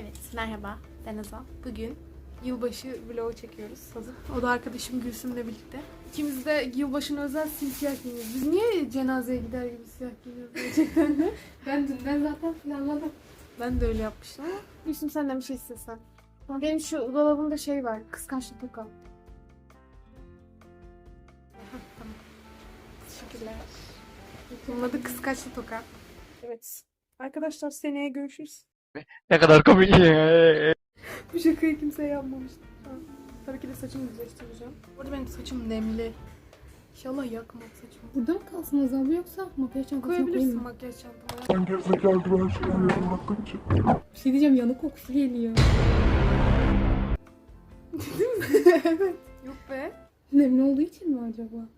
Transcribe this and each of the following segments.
Evet, merhaba. Ben Azal. Bugün yılbaşı vlogu çekiyoruz. Hazır. O da arkadaşım Gülsüm'le birlikte. İkimiz de yılbaşına özel simsiyah giyiniyoruz. Biz niye cenazeye gider gibi siyah giyiniyoruz gerçekten de? ben dünden zaten planladım. Ben de öyle yapmıştım ama. Gülsüm senden bir şey istesen. Benim şu dolabımda şey var. Kıskançlık toka. Hah, tamam. Teşekkürler. Bunun adı kıskançlık toka. Evet. Arkadaşlar seneye görüşürüz. Ne kadar komik. Bu şakayı kimse yapmamıştı. Tabii ki de saçımı düzleştireceğim. Orada benim saçım nemli. İnşallah yakmaz saçımı. Burada mı kalsın azabı yoksa makyaj çantasına Koyabilirsin makyaj çantama. Ben gerizekalı ben şey yapıyorum. Bir şey diyeceğim yanık kokusu geliyor. evet. Yok be. Nemli olduğu için mi acaba?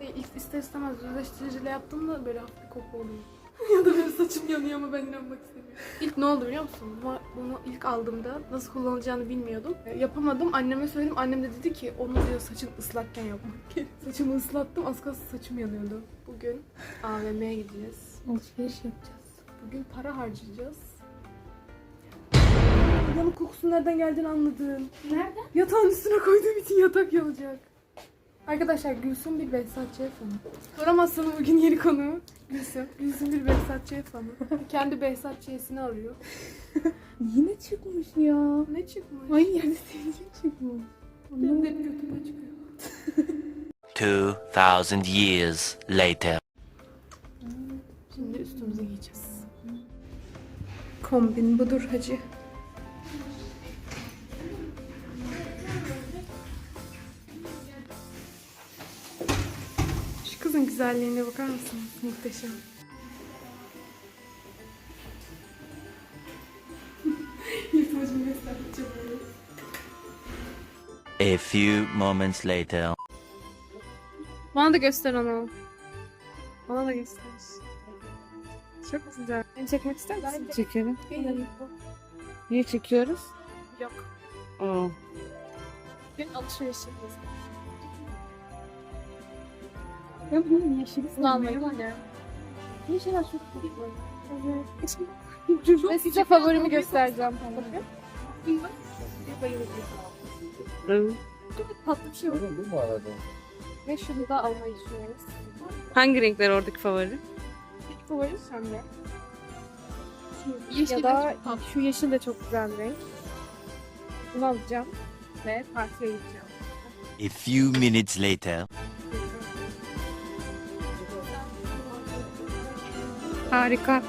E, ilk ister istemez düzleştiriciyle yaptığımda böyle hafif koku oluyor. ya da benim saçım yanıyor ama ben inanmak istemiyorum. İlk ne oldu biliyor musun? Bu- Bunu ilk aldığımda nasıl kullanacağını bilmiyordum. E, Yapamadım. Anneme söyledim. Annem de dedi ki onu diyor saçın ıslakken yapmak gerek. Saçımı ıslattım. Az kalsın saçım yanıyordu. Bugün AVM'ye gideceğiz. Alışveriş yapacağız. Bugün para harcayacağız. Yanık kokusu nereden geldiğini anladım. Nereden? Yatağın üstüne koyduğum için yatak yanacak. Arkadaşlar Gülsüm bir Behzat Ç. fanı. Soramazsın bugün yeni konu. Gülsüm. Gülsüm bir Behzat Ç. fanı. Kendi Behzat Ç'sini arıyor. Yine çıkmış ya. Ne çıkmış? Ay yerde sivilce çıkmış. Benim de bir götüme çıkıyor. 2000 years later. Şimdi üstümüze giyeceğiz. Kombin budur hacı. Kızın güzelliğine bakar mısınız? Muhteşem. A few moments later. Bana da göster onu. Bana da göster. Çok güzel. Beni çekmek ister misin? Çekelim. Niye çekiyoruz? Yok. Aa. Ben alışveriş yapıyoruz. Ben bunun Bunu almayı Yeşil çok Ve size favorimi göstereceğim. Bakın. Tatlı bir şey var. Ve şunu da almayı düşünüyoruz. Hangi renkler oradaki favori? Favori sende. ya da şu yeşil de çok güzel bir renk. Bunu alacağım ve partiye gideceğim. A few minutes later. Harika.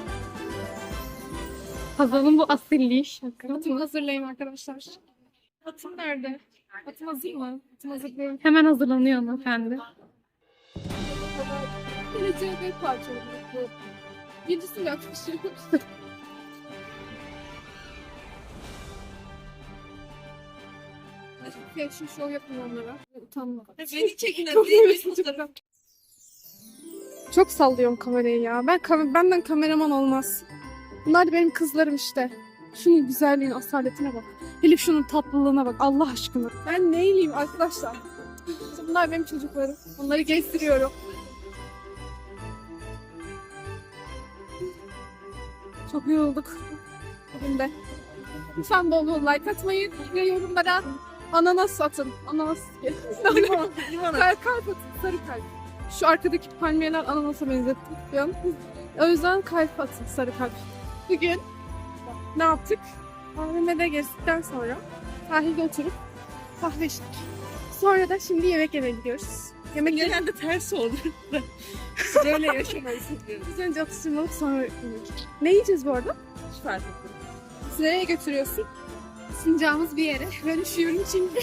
Hazal'ın bu asilliği şaka. Atımı hazırlayın arkadaşlar. Atım nerede? Atım hazır mı? Atım hazırlayın. Hemen hazırlanıyor hanımefendi. Geleceğe bir parça oldu. Yedisi yaklaşıyor. Fashion show yapın onlara. Utanma. Beni çekin Çok sallıyorum kamerayı ya. Ben kam- benden kameraman olmaz. Bunlar da benim kızlarım işte. Şunun güzelliğine, asaletine bak. Hele şunun tatlılığına bak Allah aşkına. Ben neyliyim arkadaşlar? Bunlar benim çocuklarım. Onları gezdiriyorum. Çok yorulduk. Bugün de. Lütfen bol bol like atmayı ve yorumlara ananas atın. Ananas. Limon, limon. Kalp atın. Sarı kalp. Şu arkadaki palmiyeler ananasa benzettim. Yani. O yüzden kalp atın. Sarı kalp. Bugün ne yaptık? AVM'de gezdikten sonra sahilde oturup kahve içtik. Sonra da şimdi yemek yemeye gidiyoruz. Yemek Genelde ters olur. Böyle yaşamayı seviyorum. Biz önce atıştırmalık sonra yemek. Ne yiyeceğiz bu arada? Bizi nereye götürüyorsun? Sineceğimiz bir yere. Ben üşüyorum çünkü.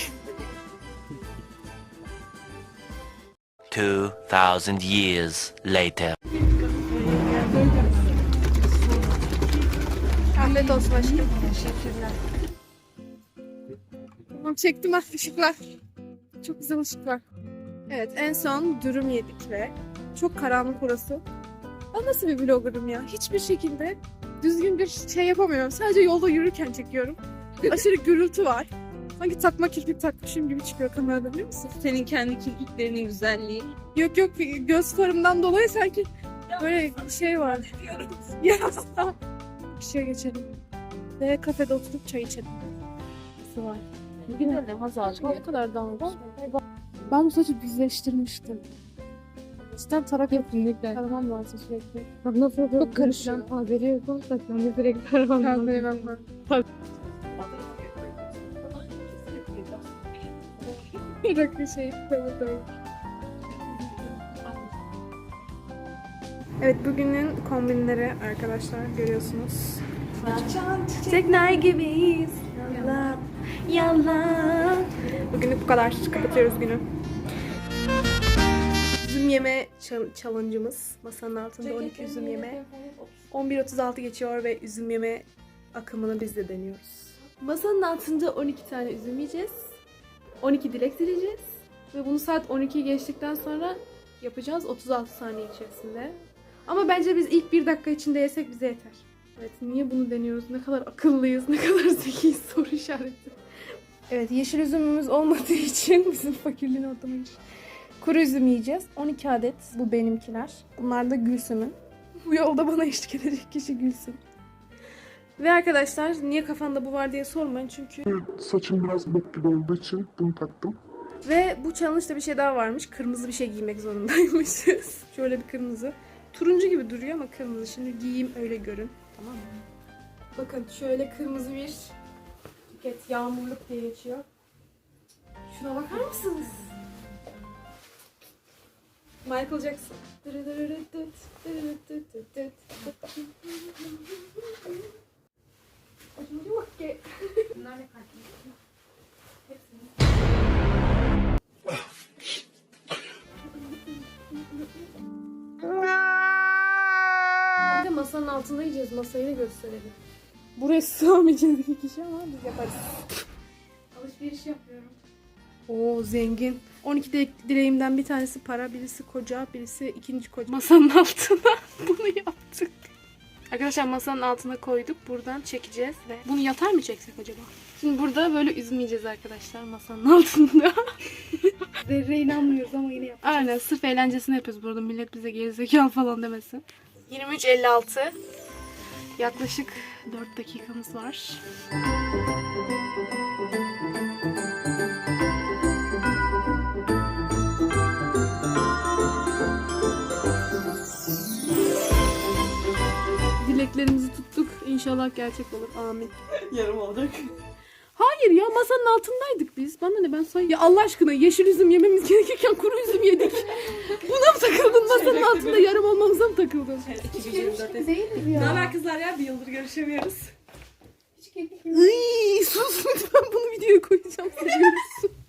2000 years later. Afiyet olsun aşkım. Teşekkürler. Çektim ha ışıklar. Çok güzel ışıklar. Evet en son dürüm yedik ve çok karanlık burası. Ben nasıl bir vloggerım ya? Hiçbir şekilde düzgün bir şey yapamıyorum. Sadece yolda yürürken çekiyorum. Aşırı gürültü var. Sanki takma kirpik takmışım gibi çıkıyor kamerada biliyor musun? Senin kendi kirpiklerinin güzelliği. Yok yok göz farımdan dolayı sanki böyle şey var. Ya bir şey geçelim. Ve kafede oturup çay içelim. Nasıl var? Bugün de Hazal. Ne kadar dağılmış. Ben bu saçı düzleştirmiştim. Cidden tarak Kesinlikle. Karamam lazım sürekli. Bak nasıl çok karışıyor. Haberi yok saçlarını direkt karamam. Kahveye bakma. Bir dakika şey. Evet bugünün kombinleri arkadaşlar görüyorsunuz. Çiçekler gibiyiz. Yalan. Yalan. Bugünlük bu kadar. Kapatıyoruz günü. Üzüm yeme chal- challenge'ımız. Masanın altında 12 üzüm yeme. 11.36 geçiyor ve üzüm yeme akımını biz de deniyoruz. Masanın altında 12 tane üzüm yiyeceğiz. 12 dilek dileyeceğiz. Ve bunu saat 12 geçtikten sonra yapacağız 36 saniye içerisinde. Ama bence biz ilk bir dakika içinde yesek bize yeter. Evet niye bunu deniyoruz? Ne kadar akıllıyız, ne kadar zekiyiz soru işareti. Evet yeşil üzümümüz olmadığı için bizim fakirliğini atamayız. Kuru üzüm yiyeceğiz. 12 adet bu benimkiler. Bunlar da Gülsüm'ün. Bu yolda bana eşlik edecek kişi Gülsüm. Ve arkadaşlar niye kafanda bu var diye sormayın çünkü Saçım biraz bok gibi olduğu için bunu taktım. Ve bu challenge'da bir şey daha varmış. Kırmızı bir şey giymek zorundaymışız. Şöyle bir kırmızı. Turuncu gibi duruyor ama kırmızı. Şimdi giyeyim öyle görün. Tamam mı? Bakın şöyle kırmızı bir ceket yağmurluk diye geçiyor. Şuna bakar mısınız? Michael Jackson. Yok ki. Bunlar ne Bir de masanın altında yiyeceğiz. Masayı da gösterelim. Buraya sığamayacağız iki kişi ama biz yaparız. Alışveriş yapıyorum. Oo zengin. 12 dilek- dileğimden bir tanesi para, birisi koca, birisi ikinci koca. Masanın altına bunu yaptık. Arkadaşlar masanın altına koyduk. Buradan çekeceğiz ve bunu yatar mı çeksek acaba? Şimdi burada böyle üzüm yiyeceğiz arkadaşlar masanın altında. Zerre inanmıyoruz ama yine yapacağız. Aynen sırf eğlencesini yapıyoruz burada. Millet bize gerizekalı falan demesin. 23.56 Yaklaşık 4 dakikamız var. Dileklerimizi tuttuk. İnşallah gerçek olur. Amin. Yarım olacak. Hayır ya masanın altındaydık biz. Bana ne ben say. Ya Allah aşkına yeşil üzüm yememiz gerekirken kuru üzüm yedik. Buna mı takıldın? Masanın altında yarım olmamıza mı takıldın? Ne haber kızlar ya? Bir yıldır görüşemiyoruz. Iy, sus lütfen bunu videoya koyacağım. Seviyorsun.